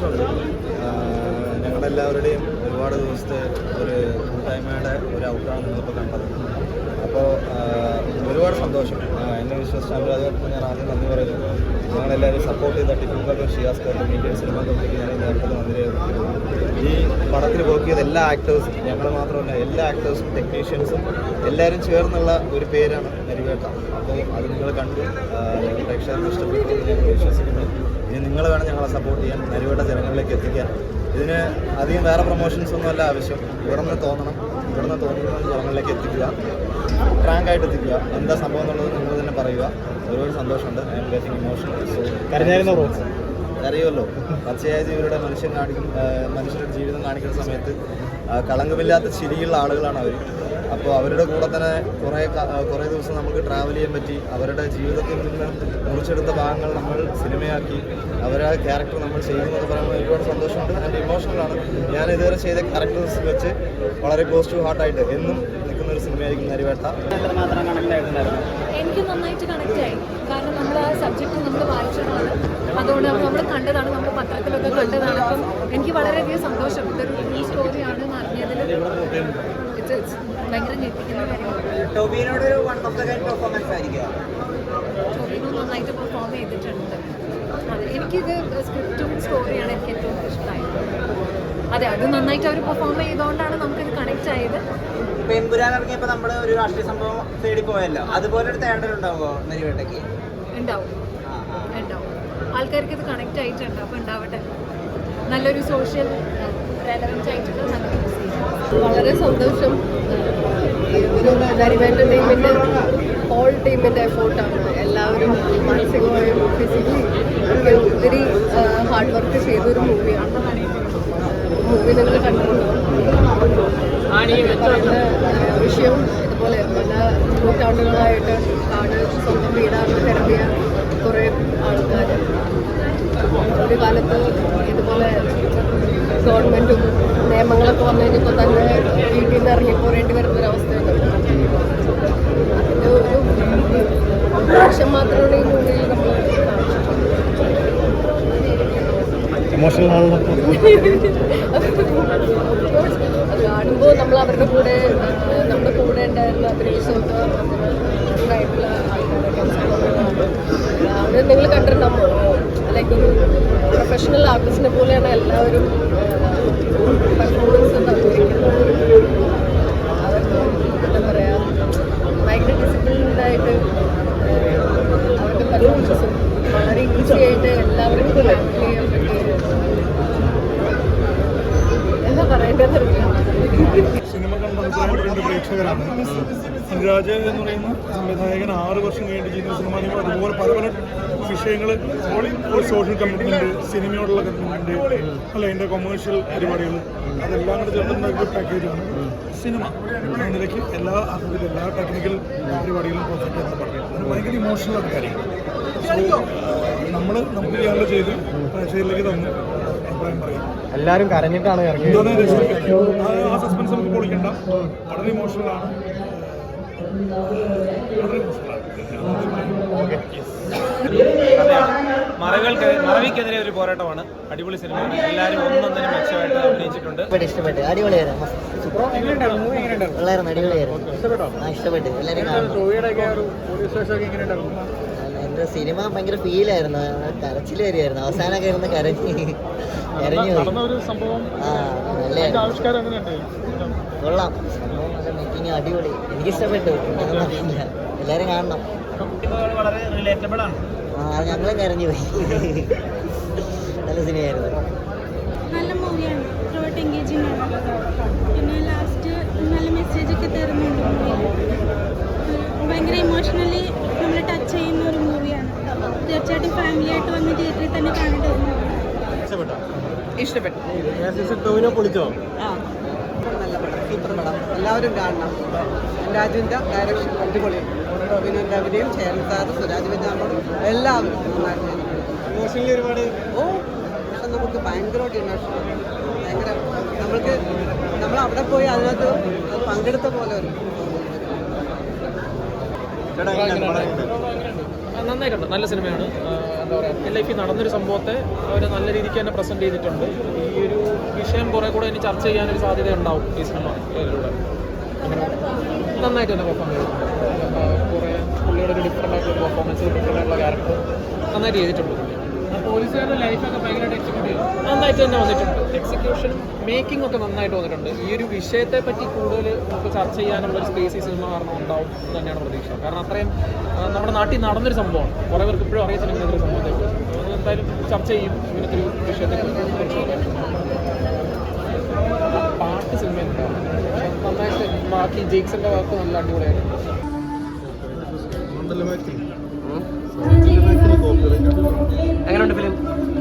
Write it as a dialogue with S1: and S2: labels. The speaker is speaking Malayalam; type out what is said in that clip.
S1: സന്തോഷമുണ്ട്. ഞങ്ങളെല്ലാവരുടെയും ഒരുപാട് ദിവസത്തെ ഒരു കൂട്ടായ്മയുടെ ഒരു ഔട്ടാണ് നിങ്ങളിപ്പോൾ കണ്ടത്. അപ്പോൾ ഒരുപാട് സന്തോഷം. എന്നെ വിശ്വസിച്ച് അതുകൊണ്ട് ഞാൻ ആദ്യം നന്ദി പറയുന്നു. ഞങ്ങളെല്ലാവരും സപ്പോർട്ട് ചെയ്ത typical Shiyas card Indian cinema കമ്പനിക്ക് ഞാൻ നേരത്തെ നന്ദി ഈ പടത്തിൽ വർക്ക് ചെയ്ത എല്ലാ ആക്ടേഴ്സും ഞങ്ങൾ മാത്രമല്ല എല്ലാ ആക്ടേഴ്സും ടെക്നീഷ്യൻസും എല്ലാവരും ചേർന്നുള്ള ഒരു പേരാണ് നരിവേട്ട അപ്പോൾ അത് നിങ്ങൾ കണ്ടു. പ്രേക്ഷകർക്ക് ഇഷ്ടപ്പെട്ടു ഞങ്ങൾ വിശ്വസിക്കുന്നു. നിങ്ങൾ വേണം ഞങ്ങളെ സപ്പോർട്ട് ചെയ്യാൻ നരിവേട്ട ജനങ്ങളിലേക്ക് എത്തിക്കാൻ. ഇതിന് അധികം വേറെ പ്രൊമോഷൻസ് ഒന്നും അല്ല ആവശ്യം. ഇവിടെ നിന്ന് തോന്നണം. ഇവിടെ നിന്ന് തോന്നുന്നത് ജനങ്ങളിലേക്ക് എത്തിക്കുക. ഫ്രാങ്ക് ആയിട്ട് എത്തിക്കുക. എന്താ സംഭവം എന്നുള്ളത് നിങ്ങൾ തന്നെ പറയുക. ഒരുപാട് സന്തോഷമുണ്ട്. I am getting emotional so
S2: കരഞ്ഞായിരുന്നോ
S1: അറിയുമല്ലോ. പച്ചയായ ജീവിയുടെ മനുഷ്യൻ കാണിക്കും മനുഷ്യരുടെ ജീവിതം കാണിക്കുന്ന സമയത്ത് കളങ്കമില്ലാത്ത ചിരിയുള്ള ആളുകളാണ് അവർ അപ്പോൾ അവരുടെ കൂടെ തന്നെ കുറേ കുറേ ദിവസം നമുക്ക് ട്രാവൽ ചെയ്യാൻ പറ്റി. അവരുടെ ജീവിതത്തിൽ നിന്ന് മുറിച്ചെടുത്ത ഭാഗങ്ങൾ നമ്മൾ സിനിമയാക്കി. അവരെ ക്യാരക്ടർ നമ്മൾ ചെയ്യുന്നത് പറയുമ്പോൾ ഒരുപാട് സന്തോഷമുണ്ട്. ആൻഡ് ഇമോഷണലാണ് ഞാൻ ഇതുവരെ ചെയ്ത ക്യാരക്ടേഴ്സ് വെച്ച് വളരെ പോസിറ്റീവ് ടു ഹാർട്ടായിട്ട് എന്നും നിൽക്കുന്ന ഒരു സിനിമയായിരിക്കും നരിവേട്ട.
S3: എനിക്ക് നന്നായിട്ട് കണക്ട് ആയി. കാരണം നമ്മൾ ആ സബ്ജക്റ്റ് നമ്മൾ വായിച്ചതാണ് അതുകൊണ്ട് നമ്മൾ കണ്ടതാണ് നമ്മൾ പത്രത്തിലൊക്കെ കണ്ടതാണ്. അപ്പം എനിക്ക് വളരെയധികം സന്തോഷം. ഇതൊരു ഈ സ്റ്റോറിയാണ് എന്ന് അറിഞ്ഞതിൽ ഭയങ്കര ഞെട്ടിക്കുന്ന കാര്യമാണ്.
S2: ടോബിനോട് one of the kind performance ആയിരിക്കും
S3: ടോവിനോ നന്നായിട്ട് പെർഫോം ചെയ്തിട്ടുണ്ട്. എനിക്കിത് സ്ക്രിപ്റ്റും സ്റ്റോറിയാണ് എനിക്ക് ഏറ്റവും ഇഷ്ടമായത്. അതെ അത് നന്നായിട്ട് അവർ പെർഫോം ചെയ്തുകൊണ്ടാണ് നമുക്കിത് കണക്ട് ആയത്.
S2: പെമ്പുരാൻ ഇറങ്ങിയപ്പോൾ നമ്മൾ ഒരു രാഷ്ട്രീയ സംഭവം തേടി പോയല്ലോ. അതുപോലെ ഒരു തേടൽ ഉണ്ടാവുമോ നെരിവേട്ടയ്ക്ക്?
S3: ഉണ്ടാവും. ഉണ്ടാവും. ആൾക്കാർക്ക് ഇത് കണക്ട് ആയിട്ടുണ്ട്. അപ്പോൾ ഉണ്ടാവട്ടെ. നല്ലൊരു സോഷ്യൽ റെലവന്റ് ആയിട്ടുള്ള
S4: വളരെ സന്തോഷം. നരിവേന്റെ ടീമിന്റെ ഓൾ ടീമിന്റെ എഫോർട്ടാണ് എല്ലാവരും മാനസികമായും ഫിസിക്കലി ഒക്കെ ഒത്തിരി ഹാർഡ് വർക്ക് ചെയ്തൊരു മൂവിയാണ് മൂവി നിങ്ങൾ കണ്ടിട്ടുണ്ടോ? വിഷയം ഇതുപോലെ പല നൂറ്റാണ്ടുകളായിട്ട് കാട് സ്വന്തം വീടാണ് തിരഞ്ഞ കുറേ ആൾക്കാർ ഒരു കാലത്ത് ഇതുപോലെ ഗവൺമെന്റും നിയമങ്ങളൊക്കെ വന്നു കഴിഞ്ഞപ്പോൾ തന്നെ വീട്ടിൽ നിന്ന് ഇറങ്ങി പോരേണ്ടി വരുന്നൊരവസ്ഥയുണ്ട് അതിന്റെ ഒരു ആവശ്യം മാത്രമാണ് മൂവിയിൽ നമ്മൾ
S2: ഇമോഷണൽ
S4: കാണുമ്പോൾ നമ്മൾ അവരുടെ കൂടെ നമ്മുടെ കൂടെ ഉണ്ടായിരുന്ന അഭിനയിച്ചൊക്കെ ആയിട്ടുള്ള അവിടെ നിങ്ങൾ കണ്ടിട്ടുണ്ടോ? ഒരു പ്രൊഫഷണൽ ആർട്ടിസ്റ്റിനെ പോലെയാണ് എല്ലാവരും പെർഫോമൻസ് എല്ലാവർക്കും ചെയ്യാൻ പറ്റിയ എന്താ പറയേണ്ടതെന്നറിയില്ല
S5: സിനിമ കണ്ട പ്രേക്ഷകരാണ്. അനുരാജ് എന്ന് പറയുന്ന സംവിധായകൻ ആറ് വർഷം കഴിഞ്ഞ് ചെയ്യുന്ന സിനിമ അതുപോലെ പല പല വിഷയങ്ങൾ സോഷ്യൽ കമ്മിറ്റ്മെന്റ് സിനിമയോടുള്ള കമ്മിറ്റ്മെന്റ് അല്ല എന്റെ കൊമേഴ്ഷ്യൽ പരിപാടികൾ അതെല്ലാം കൂടെ ചേർന്നുണ്ടാക്കിയ പാക്കേജാണ് സിനിമ. എന്ന നിലയ്ക്ക് എല്ലാ അർത്ഥത്തിലും എല്ലാ ടെക്നിക്കൽ പരിപാടികളും പെർഫെക്റ്റ് എന്ന് പറയുന്നത് അത് ഭയങ്കര ഇമോഷണൽ ആണ് കാര്യം സോ നമ്മൾ നമുക്ക് ചെയ്യാനുള്ള ചെയ്ത് പ്രേക്ഷകരിലേക്ക് തന്നു. അഭിപ്രായം പറയാം.
S2: എല്ലാവരും കരഞ്ഞിട്ടാണ്
S5: ആ സസ്പെൻസ് വളരെ ഇമോഷണലാണ് വളരെ
S6: മറകൾക്ക് മറവിക്കെതിരെ ഒരു പോരാട്ടമാണ്. അടിപൊളി സിനിമയാണ്. എല്ലാവരും ഒന്നൊന്നിനും മെച്ചമായിട്ട് അഭിനയിച്ചിട്ടുണ്ട്.
S7: ഇഷ്ടപ്പെട്ടു അടിപൊളിയായിരുന്നു. ഇഷ്ടപ്പെട്ടു? എന്റെ സിനിമ ഭയങ്കര ഫീലായിരുന്നു. കരച്ചിൽ വരികയായിരുന്നു അവസാനമൊക്കെ ഇരുന്ന് കരഞ്ഞ് കരഞ്ഞു സംഭവം. ആ നല്ല കൊള്ളാം. സംഭവം നല്ല മേക്കിങ് അടിപൊളി. എനിക്ക് ഇഷ്ടപ്പെട്ടു ഒന്നും അറിയില്ല. എല്ലാവരും കാണണം.
S2: വളരെ റിലേറ്റബിൾ ആണ്
S7: ആ ഞങ്ങളും കരഞ്ഞു പോയി. നല്ല സിനിമയായിരുന്നു.
S8: നല്ല മൂവിയാണ്. ത്രോട്ട് എൻഗേജിങ് ആണ്. പിന്നെ ലാസ്റ്റ് നല്ല മെസ്സേജ് ഒക്കെ തരുന്നുണ്ട് ഭയങ്കര ഇമോഷണലി നമ്മൾ ടച്ച് ചെയ്യുന്ന ഒരു മൂവിയാണ്. തീർച്ചയായിട്ടും ഫാമിലി ആയിട്ട് വന്ന് തിയേറ്ററിൽ തന്നെ കാണേണ്ട ഒരു മൂവിയാണ്
S4: ഇഷ്ടപ്പെട്ടു.
S2: ടോവിനോ പൊളിച്ചോ?
S4: നല്ല പടം സൂപ്പർ പടം. എല്ലാവരും കാണണം. രാജുവിന്റെ ഡയറക്ഷൻ അടിപൊളി. അഭിനയം ചേരൻ സാറ് സുരാജ് വെജാമോളും എല്ലാവരും നന്നായിട്ട്
S2: ഒരുപാട്
S4: ഓ പക്ഷെ നമുക്ക് ഭയങ്കരമായിട്ട് ഇമോഷൻ ഭയങ്കര നമ്മൾക്ക് നമ്മൾ അവിടെ പോയി അതിനകത്ത് പങ്കെടുത്ത പോലെ ഒരു
S6: നന്നായിട്ടുണ്ട്. നല്ല സിനിമയാണ്. എന്താ പറയുക എന്റെ ലൈഫിൽ നടന്നൊരു സംഭവത്തെ അവർ നല്ല രീതിക്ക് തന്നെ പ്രസന്റ് ചെയ്തിട്ടുണ്ട്. ഈ ഒരു വിഷയം കുറേ കൂടെ ഇനി ചർച്ച ചെയ്യാനൊരു സാധ്യത ഉണ്ടാവും ഈ അങ്ങനെ നന്നായിട്ട് തന്നെ പെർഫോം ചെയ്തിട്ടുണ്ട്. കുറേ പുള്ളിയുടെ ഒരു ഡിഫറെന്റ് ആയിട്ടുള്ള പെർഫോമൻസ് ഡിഫറന്റ് ആയിട്ടുള്ള ക്യാരക്ടർ നന്നായിട്ട് ചെയ്തിട്ടുണ്ട്. നന്നായിട്ട് തന്നെ വന്നിട്ടുണ്ട്. എക്സിക്യൂഷനും മേക്കിംഗ് ഒക്കെ നന്നായിട്ട് വന്നിട്ടുണ്ട്. ഈ ഒരു വിഷയത്തെ പറ്റി കൂടുതൽ നമുക്ക് ചർച്ച ചെയ്യാനുള്ള ഒരു സ്പേസ് ഈ സിനിമ കാരണം ഉണ്ടാവും എന്ന് തന്നെയാണ് പ്രതീക്ഷ. കാരണം അത്രയും നമ്മുടെ നാട്ടിൽ നടന്നൊരു സംഭവമാണ് കുറേ പേർക്ക് ഇപ്പോഴും അറിയത്തില്ല ഇങ്ങനത്തെ ഒരു സംഭവത്തെ കുറിച്ച്. എന്തായാലും ചർച്ച ചെയ്യും. ഇങ്ങനത്തെ ഒരു വിഷയത്തെ പാട്ട് സിനിമയിലുണ്ടാവും നന്നായിട്ട് ബാക്കി ജെയ്ക്സിന്റെ വാക്ക് നല്ല അടിപൊളിയായിരുന്നു
S7: എങ്ങനെയുണ്ട് ഫിലിം